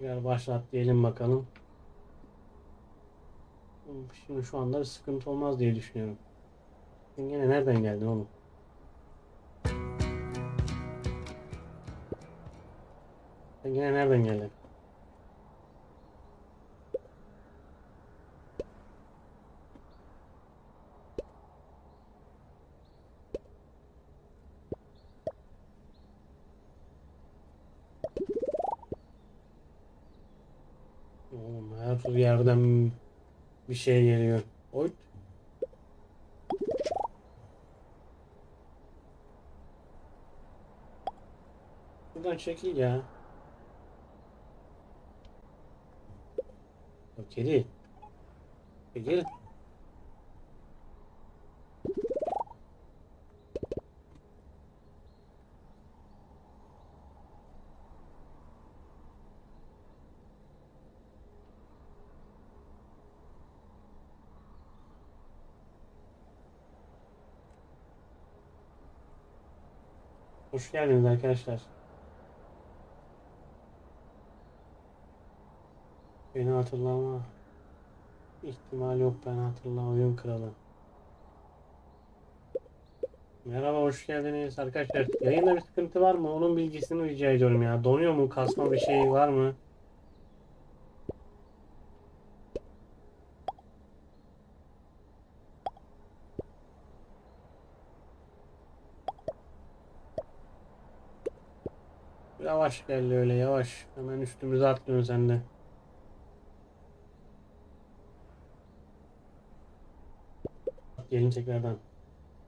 Gel başlat diyelim bakalım. Şimdi şu anda sıkıntı olmaz diye düşünüyorum. Sen gene nereden geldin oğlum? Sen gene nereden geldin? Oğlum her yerden bir şey geliyor. Oy. Buradan çekil ya. Ya Kedi. Çekil. Hoş geldiniz arkadaşlar. Beni hatırlama. ihtimal yok ben hatırla oyun kralı. Merhaba hoş geldiniz arkadaşlar. Yayında bir sıkıntı var mı? Onun bilgisini rica ediyorum ya. Donuyor mu? Kasma bir şey var mı? Yavaş gel öyle yavaş. Hemen üstümüze atlıyorsun sen de. Gelin tekrardan.